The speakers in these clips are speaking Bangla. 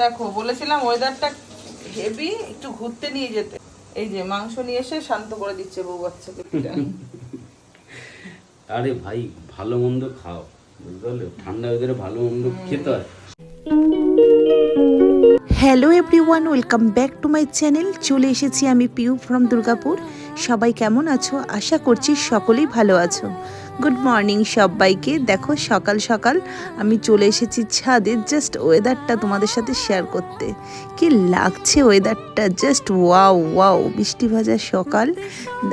দেখো বলেছিলাম ওয়েদারটা হেভি একটু ঘুরতে নিয়ে যেতে। এই যে মাংস নিয়ে এসে শান্ত করে দিচ্ছে বউ বাচ্চাকে। আরে ভাই ভালো মন্দ খাও বুঝতে পারলে? ঠান্ডা ওয়েদারে ভালো মন্দ খেতে হয়। Hello everyone welcome back to my channel চলে এসেছি আমি পিউ ফ্রম দুর্গাপুর। সবাই কেমন আছো? আশা করছি সকলেই ভালো আছো। গুড মর্নিং সবাইকে। দেখো, সকাল সকাল আমি চলে এসেছি ছাদে জাস্ট ওয়েদারটা তোমাদের সাথে শেয়ার করতে। কি লাগছে ওয়েদারটা জাস্ট ওয়াও ওয়াও বৃষ্টি ভাজা সকাল।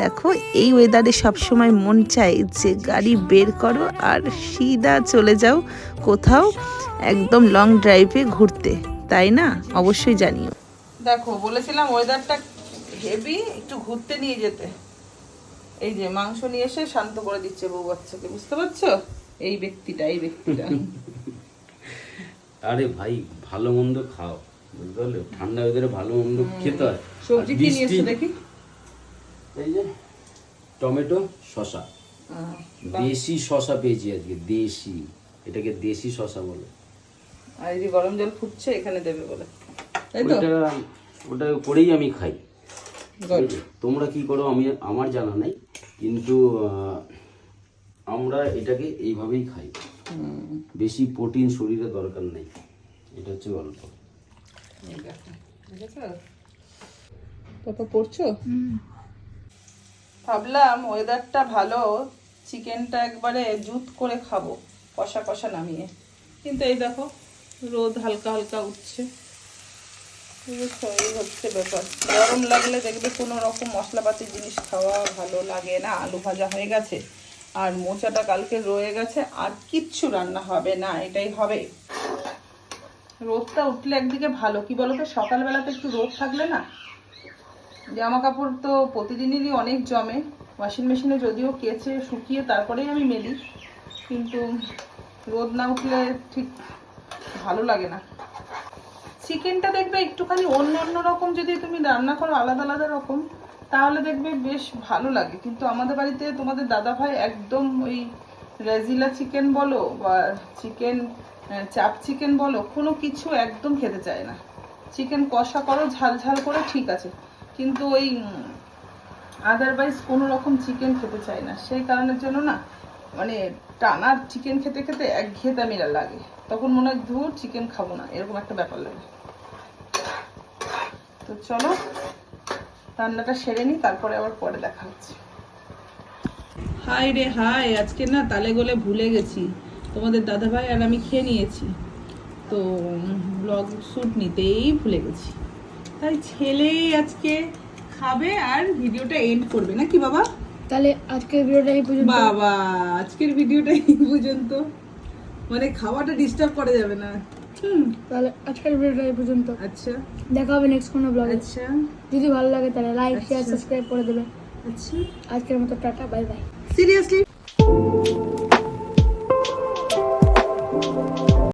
দেখো, এই ওয়েদারে সবসময় মন চায় যে গাড়ি বের করো আর সিধা চলে যাও কোথাও একদম লং ড্রাইভে ঘুরতে। তাই না? অবশ্যই জানিও। দেখো, বলেছিলাম ওয়েদারটা হেভি একটু ঘুরতে নিয়ে যেতে। এই যে মাংস নিয়ে এসে শান্ত করে দিচ্ছে বউ বাচ্চাকে বুঝতে পারছ? এই ব্যক্তিটা এই ব্যক্তিটা। আরে ভাই ভালো মন্দ খাও বুঝতে পারলে? ঠান্ডা ওয়েদারে ভালো মন্দ খেতে হয়। সবজি কি নিয়ে এসছো দেখি? এই যে টমেটো শশা দেশি শশা পেয়েছি আজকে দেশি। এটাকে দেশি শশা বলে। আর এই যে গরম জল ফুটছে এখানে দেবে বলে। তাই তো? ওটা ওটা করেই আমি খাই. তোমরা কি করো আমি আমার জানা নাই কিন্তু আমরা এটাকে এইভাবেই খাই। বেশি প্রোটিন শরীরে দরকার নেই। এটা হচ্ছে গল্প। দেখেছ? পড়ছো? ভাবলাম ওয়েদারটা ভালো চিকেনটা একবারে জুত করে খাব কষা কষা নামিয়ে। কিন্তু এই দেখো রোদ হালকা হালকা উঠছে? এই হচ্ছে ব্যাপার। গরম লাগলে দেখবে কোনো রকম মশলাপাতি জিনিস খাওয়া ভালো লাগে না, আলু ভাজা হয়ে গেছে, আর মোচাটা কালকে রয়ে গেছে, আর কিচ্ছু রান্না হবে না, এটাই হবে। রোদটা উঠলে একদিকে ভালো, কি বলতো, সকালবেলাতে একটু রোদ থাকলে না জামা কাপড় তো প্রতিদিনেরই অনেক জমে ওয়াশিং মেশিনে যদিও কেচে শুকিয়ে তারপরেই আমি মেলি, কিন্তু রোদ না উঠলে ঠিক ভালো লাগে না। চিকেনটা দেখবে একটুখানি অন্য অন্য রকম যদি তুমি রান্না করো আলাদা আলাদা রকম, তাহলে দেখবে বেশ ভালো লাগে। কিন্তু আমাদের বাড়িতে তোমাদের দাদা ভাই একদম ওই রেজিলা চিকেন বলো বা চিকেন চাপ চিকেন বলো, কোনো কিছু একদম খেতে চায় না। চিকেন কষা করো, ঝাল ঝাল করে ঠিক আছে। কিন্তু ওই আদারওয়াইজ কোনো রকম চিকেন খেতে চায় না। সেই কারণের জন্য না মানে টানার চিকেন খেতে খেতে একঘেয়েতামিরা লাগে। তখন মনে হয় ধুর চিকেন খাব না, এরকম একটা ব্যাপার লাগে। তো চলো রান্নাটা সেরে নিই তারপরে আবার পরে দেখা হচ্ছে। হাই রে হাই আজকে না তালে গোলে ভুলে গেছি। তোমাদের দাদাভাই আর আমি খেয়ে নিয়েছি। তো ব্লগ শ্যুট নিতেই ভুলে গেছি। তাই ছেলে আজকে খাবে আর ভিডিওটা এন্ড করবে। নাকি বাবা? তাহলে আজকের ভিডিওটা এই পর্যন্ত। বাবা আজকের ভিডিওটা এই পর্যন্ত। মানে খাওয়াটা ডিস্টার্ব করা যাবে না। হুম তাহলে আজকের ভিডিওটা এই পর্যন্ত। আচ্ছা। দেখা হবে নেক্সট কোনো ব্লগে আচ্ছা। যদি ভালো লাগে তাহলে লাইক শেয়ার। সাবস্ক্রাইব করে দেবে। আচ্ছা। আজকের মতো টাটা বাই বাই সিরিয়াসলি